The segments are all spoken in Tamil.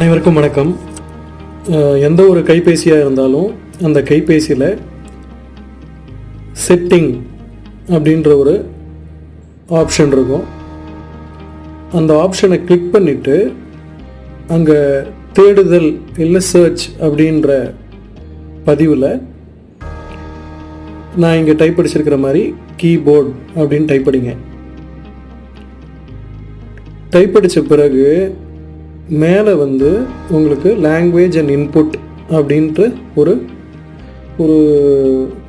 அனைவருக்கும் வணக்கம். எந்த ஒரு கைபேசியாக இருந்தாலும் அந்த கைபேசியில் செட்டிங் அப்படின்ற ஒரு ஆப்ஷன் இருக்கும். அந்த ஆப்ஷனை கிளிக் பண்ணிவிட்டு அங்கே தேடுதல் இல்லை சர்ச் அப்படின்ற பதிவில் நான் இங்கே டைப் அடிச்சிருக்கிற மாதிரி கீபோர்ட் அப்படின்னு டைப் அடிங்க. டைப் அடித்த பிறகு மேலே வந்து உங்களுக்கு லாங்குவேஜ் அண்ட் இன்புட் அப்படின்ட்டு ஒரு ஒரு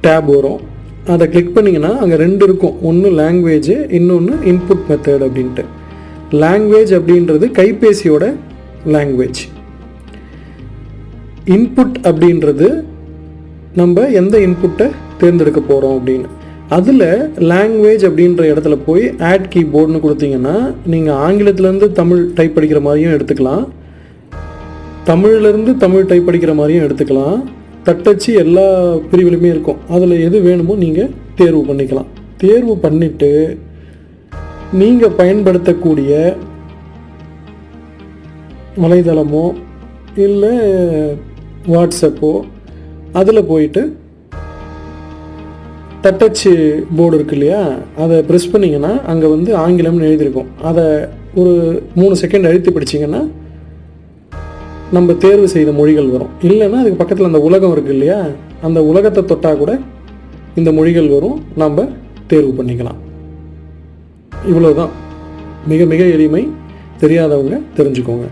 டேப் வரும். அதை கிளிக் பண்ணிங்கன்னா அங்கே ரெண்டு இருக்கும். ஒன்று லாங்குவேஜ் இன்னொன்று இன்புட் மெத்தட் அப்படின்ட்டு. லாங்குவேஜ் அப்படின்றது கைபேசியோட லாங்குவேஜ் இன்புட் அப்படின்றது நம்ம எந்த இன்புட்டை தேர்ந்தெடுக்க போகிறோம் அப்படின்னு. அதில் லாங்குவேஜ் அப்படின்ற இடத்துல போய் ஆட் கீபோர்டுன்னு கொடுத்தீங்கன்னா நீங்கள் ஆங்கிலத்துலேருந்து தமிழ் டைப் படிக்கிற மாதிரியும் எடுத்துக்கலாம். தமிழ்லேருந்து தமிழ் டைப் படிக்கிற மாதிரியும் எடுத்துக்கலாம். தட்டச்சு எல்லா பிரிவிலுமே இருக்கும். அதில் எது வேணுமோ நீங்கள் தேர்வு பண்ணிக்கலாம். தேர்வு பண்ணிவிட்டு நீங்கள் பயன்படுத்தக்கூடிய வலைதளமோ இல்லை வாட்ஸ்அப்போ அதில் போயிட்டு தட்டச்சு போர்டு இருக்கு இல்லையா? அதை ப்ரெஸ் பண்ணிங்கன்னா அங்கே வந்து ஆங்கிலம்னு எழுதியிருக்கும். அதை ஒரு மூணு செகண்ட் அழுத்தி படிச்சிங்கன்னா நம்ம தேர்வு செய்த மொழிகள் வரும். இல்லைன்னா அதுக்கு பக்கத்தில் அந்த உலகம் இருக்கு இல்லையா? அந்த உலகத்தை தொட்டால் கூட இந்த மொழிகள் வரும். நம்ம தேர்வு பண்ணிக்கலாம். இவ்வளோதான் மிக மிக எளிமை. தெரியாதவங்க தெரிஞ்சுக்கோங்க.